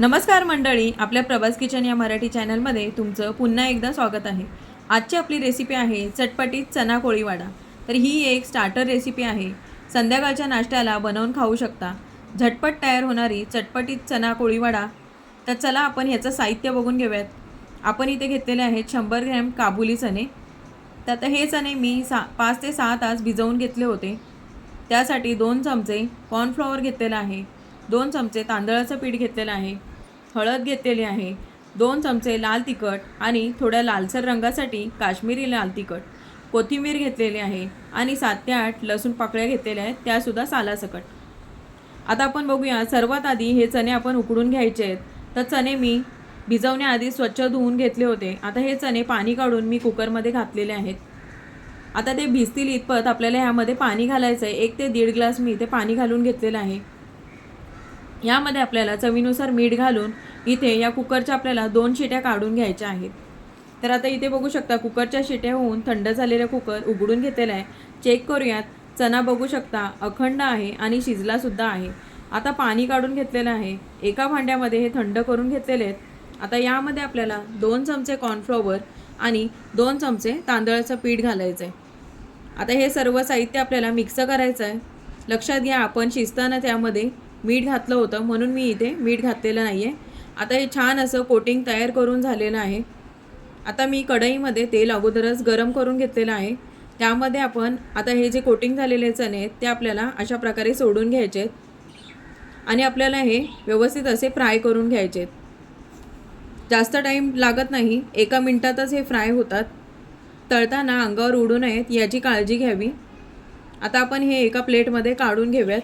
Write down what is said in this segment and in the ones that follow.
नमस्कार मंडळी आपल्या प्रवास किचन या मराठी चॅनलमध्ये तुमचं पुन्हा एकदा स्वागत आहे. आजची आपली रेसिपी आहे चटपटीत चना कोळीवाडा. तर ही एक स्टार्टर रेसिपी आहे. संध्याकाळच्या नाश्त्याला बनवून खाऊ शकता. झटपट तयार होणारी चटपटीत चना कोळीवाडा. तर चला आपण ह्याचं साहित्य बघून घेऊयात. आपण इथे घेतलेले आहेत शंभर ग्रॅम काबुली चणे. तर आता हे चणे मी सा पाच ते सहा तास भिजवून घेतले होते. त्यासाठी दोन चमचे कॉर्नफ्लॉवर घेतलेला आहे. दोन चमचे तांदळाचं पीठ घेतलेलं आहे. हळद घेतलेली आहे. दोन चमचे लाल तिखट आणि थोड्या लालसर रंगासाठी काश्मीरी लाल तिखट. कोथिंबीर घेतलेली आहे आणि सात ते आठ लसूण पाकळ्या घेतलेल्या आहेत. त्यासुद्धा सालासकट. आता आपण बघूया सर्वात आधी हे चणे आपण उकडून घ्यायचे आहेत. तर चणे मी भिजवण्याआधी स्वच्छ धुवून घेतले होते. आता हे चणे पाणी काढून मी कुकरमध्ये घातलेले आहेत. आता ते भिजतील इतपत आपल्याला ह्यामध्ये पाणी घालायचं आहे एक ते दीड ग्लास मी इथे पाणी घालून घेतलेलं आहे. यामध्ये आपल्याला चवीनुसार मीठ घालून इथे या कुकरच्या आपल्याला दोन शिट्या काढून घ्यायच्या आहेत. तर आता इथे बघू शकता कुकरच्या शिट्या होऊन थंड झालेला कुकर उघडून घेतलेला आहे. चेक करूयात चणा बघू शकता अखंड आहे आणि शिजलासुद्धा आहे. आता पाणी काढून घेतलेलं आहे. एका भांड्यामध्ये हे थंड करून घेतलेले आहेत. आता यामध्ये आपल्याला दोन चमचे कॉर्नफ्लॉवर आणि दोन चमचे तांदळाचं पीठ घालायचं आहे आता हे सर्व साहित्य आपल्याला मिक्स करायचं आहे लक्षात घ्या आपण शिजताना त्यामध्ये मीठ घातलं होतं म्हणून मी इथे मीठ घातलेलं नाही आहे आता हे छान असं कोटिंग तयार करून झालेलं आहे. आता मी कढईमध्ये तेल अगोदरच गरम करून घेतलेलं आहे. त्यामध्ये आपण आता हे जे कोटिंग झालेले चणे आहेत ते आपल्याला अशा प्रकारे सोडून घ्यायचे आहेत. आणि आपल्याला हे व्यवस्थित असे फ्राय करून घ्यायचे आहेत. जास्त टाईम लागत नाही एका मिनटातच हे फ्राय होतात. तळताना अंगावर उडू नयेत याची काळजी घ्यावी. आता आपण हे एका प्लेटमध्ये काढून घेऊयात.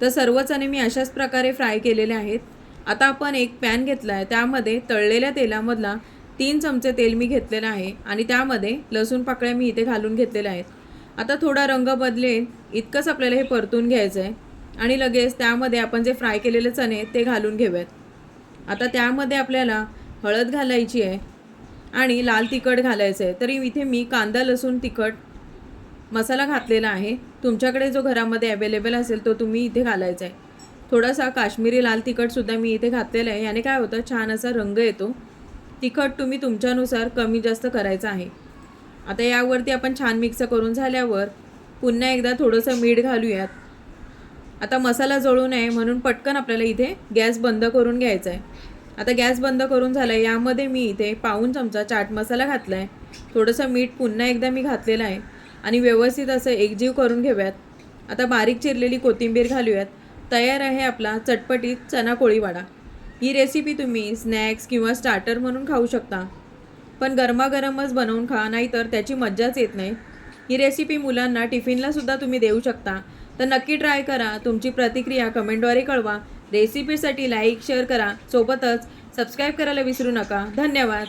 तर सर्व चणे मी अशाच प्रकारे फ्राय केलेले आहेत. आता आपण एक पॅन घेतला आहे त्यामध्ये तळलेल्या तेलामधला तीन चमचे तेल मी घेतलेलं आहे आणि त्यामध्ये लसूण पाकळ्या मी इथे घालून घेतलेल्या आहेत. आता थोडा रंग बदलेल इतकंच आपल्याला हे परतून घ्यायचं आहे आणि लगेच त्यामध्ये आपण जे फ्राय केलेले चणे ते घालून घेऊयात. आता त्यामध्ये आपल्याला हळद घालायची आहे आणि लाल तिखट घालायचं आहे तरी इथे मी कांदा लसूण तिखट मसाला घातलेला आहे. तुमच्याकडे जो घरामध्ये अवेलेबल असेल तो तुम्ही इथे घालायचा आहे. थोडासा काश्मीरी लाल तिखटसुद्धा मी इथे घातलेला आहे. याने काय होतं? छान असा रंग येतो. तिखट तुम्ही तुमच्यानुसार कमी जास्त करायचं आहे. आता यावरती आपण छान मिक्स करून झाल्यावर पुन्हा एकदा थोडंसं मीठ घालूयात. आता मसाला जळू नये म्हणून पटकन आपल्याला इथे गॅस बंद करून घ्यायचा आहे. आता गॅस बंद करून झाला आहे यामध्ये मी इथे पाऊन चमचा चाट मसाला घातला आहे थोडंसं मीठ पुन्हा एकदा मी घातलेलं आहे. आणि व्यवस्थित असं एकजीव करून घेऊयात. आता बारीक चिरलेली कोथिंबीर घालूयात. तयार आहे आपला चटपटीत चना कोळीवाडा. ही रेसिपी तुम्ही स्नॅक्स किंवा स्टार्टर म्हणून खाऊ शकता. पण गरमागरमच बनवून खा नाहीतर त्याची मज्जाच येत नाही. ही रेसिपी मुलांना टिफिनलासुद्धा तुम्ही देऊ शकता. तर नक्की ट्राय करा. तुमची प्रतिक्रिया कमेंटद्वारे कळवा. रेसिपीसाठी लाईक शेअर करा. सोबतच सबस्क्राईब करायला विसरू नका. धन्यवाद.